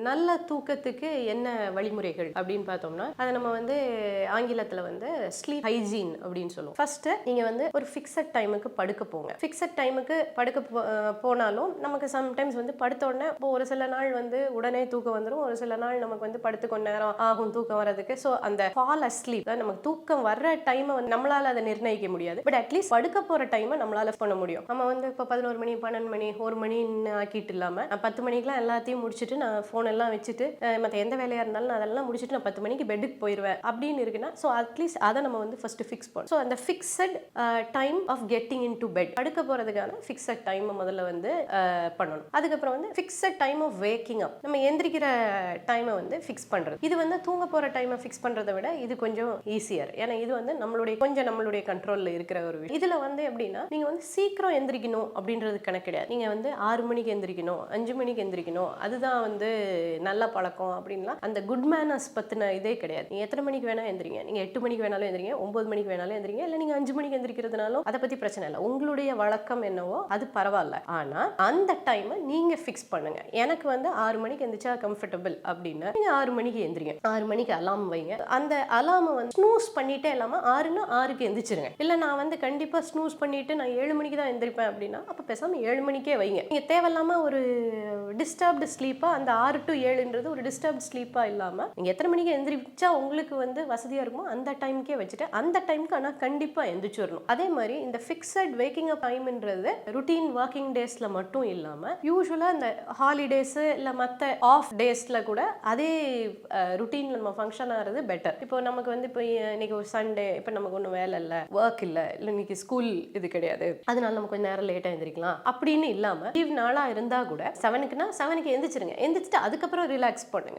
நல்ல தூக்கத்துக்கு என்ன வழிமுறைகள் அப்படின்னு பார்த்தோம்னா அதை நம்ம வந்து ஆங்கிலத்தில் வந்து ஸ்லீப் ஹைஜீன் அப்படின்னு சொல்லுவோம். ஃபர்ஸ்ட்டு நீங்கள் வந்து ஒரு ஃபிக்ஸட் டைமுக்கு படுக்க போங்க. ஃபிக்ஸட் டைமுக்கு படுக்க போ- போனாலும் நமக்கு சம்டைம்ஸ் வந்து படுத்த உடனே இப்போ ஒரு சில நாள் வந்து உடனே தூக்கம் வந்துடும் ஒரு சில நாள் நமக்கு வந்து படுத்து கொஞ்ச நேரம் ஆகும் தூக்கம் வர்றதுக்கு. ஸோ அந்த ஃபால் அஸ்லீப் நமக்கு தூக்கம் வர்ற டைமை வந்து நம்மளால் அதை நிர்ணயிக்க முடியாது. பட் அட்லீஸ்ட் படுக்க போகிற டைமை நம்மளால் பண்ண முடியும். நம்ம வந்து இப்போ பதினோரு மணி பன்னெண்டு மணி ஒரு மணின்னு ஆக்கிட்டு இல்லாமல் பத்து மணிக்கெலாம் எல்லாத்தையும் முடிச்சுட்டு நான் ஃபோனை எல்லாம் வச்சுட்டு மற்ற எந்த வேலையாக இருந்தாலும் நான் அதெல்லாம் முடிச்சுட்டு நான் பத்து மணிக்கு பெட்டுக்கு போயிடுவேன் அப்படின்னு இருக்குன்னா ஸோ அட்லீஸ்ட் அதை நம்ம வந்து ஃபர்ஸ்ட் ஃபிக்ஸ் பண்ணணும். ஸோ அந்த fixed time of getting into bed படுக்க போகிறதுக்கான ஃபிக்ஸட் டைம் முதல்ல வந்து பண்ணணும். அதுக்கப்புறம் வந்து fixed time of waking up நம்ம எந்திரிக்கிற டைமை வந்து ஃபிக்ஸ் பண்ணுறது இது வந்து தூங்க போகிற டைமை ஃபிக்ஸ் பண்ணுறதை விட இது கொஞ்சம் ஈஸியர் ஏன்னா இது வந்து நம்மளுடைய கொஞ்சம் நம்மளுடைய கண்ட்ரோலில் இருக்கிற ஒரு விஷயம். இதில் வந்து எப்படின்னா நீங்கள் வந்து சீக்கிரம் எந்திரிக்கணும் அப்படின்றது கணக்கு கிடையாது. நீங்கள் வந்து ஆறு மணிக்கு எந்திரிக்கணும் அஞ்சு மணிக்கு எந்திரிக்கணும் அதுதான் வந்து நல்ல பழக்கம் அப்படின்லாம் அந்த குட் மேனஸ் பற்றின இதே கிடையாது. நீங்கள் எத்தனை மணிக்கு வேணால் எந்திரிங்க. நீங்கள் எட்டு மணிக்கு வேணாலும் எந்திரிங்க ஒம்பது மணிக்கு வேணாலும் எந்திரிங்க இல்லை நீங்கள் அஞ்சு மணிக்கு எந்திரிக்கிறதுனாலும் அதை பற்றி பிரச்சனை இல்லை. உங்களுடைய வழக்கம் என்னவோ அது பரவாயில்ல. ஆனால் அந்த டைமை நீங்கள் ஃபிக்ஸ் பண்ணுங்கள் எனக்கு வந்து ஆறு மணிக்கு எந்திரிச்சா கம்ஃபர்டபுள் அப்படின்னா. நீங்கள் ஆறு மணிக்கு எந்திரிங்க. ஆறு மணிக்கு அலாம் வைங்க. அந்த அலாமை வந்து ஸ்னூஸ் பண்ணிட்டே இல்லாமல் ஆறுன்னு ஆறுக்கு எந்திரிச்சிருங்க. இல்லை நான் வந்து கண்டிப்பாக ஸ்னூஸ் பண்ணிட்டு நான் ஏழு மணிக்கு தான் எந்திரிப்பேன் அப்படின்னா அப்போ பேசாமல் ஏழு மணிக்கே வைங்க. நீங்கள் தேவையில்லாமல் ஒரு டிஸ்டர்ப்டு ஸ்லீப்பாக அந்த ஆறு டு ஏழுன்றது ஒரு டிஸ்டர்ப் ஸ்லீப்பா இல்லாம நீங்க எத்தனை மணிக்கு எந்திரிச்சா உங்களுக்கு வந்து வசதியா இருக்குமோ அந்த டைம்க்கே வச்சுட்டு அந்த டைம்க்கு ஆனா கண்டிப்பாக எந்திரிச்சிடணும் அதே மாதிரி இந்த ஃபிக்ஸட் வேக்கிங் அப் டைம்ன்றது ருட்டீன் ஒர்க்கிங் டேஸ்ல மட்டும் இல்லாம யூஸ்வலாக இந்த ஹாலிடேஸ் இல்லை மற்ற ஆஃப் டேஸ்ல கூட அதே ருட்டீனில் நம்ம ஃபங்க்ஷன் ஆகிறது பெட்டர் இப்போ நமக்கு வந்து இப்போ இன்னைக்கு ஒரு சண்டே இப்போ நமக்கு ஒன்றும் வேலை இல்லை ஒர்க் இல்லை இல்லை இன்னைக்கு ஸ்கூல் இது கிடையாது. அதனால நம்ம கொஞ்சம் நேரம் லேட்டாக எந்திரிக்கலாம். அப்படின்னு இல்லாமல் லீவ் நாளாக இருந்தால் கூட செவனுக்குனா செவனுக்கு எந்திரிச்சிருங்க. எந்திரிச்சிட்டு அதுக்கப்புறம் ரிலாக்ஸ் பண்ணுங்கள்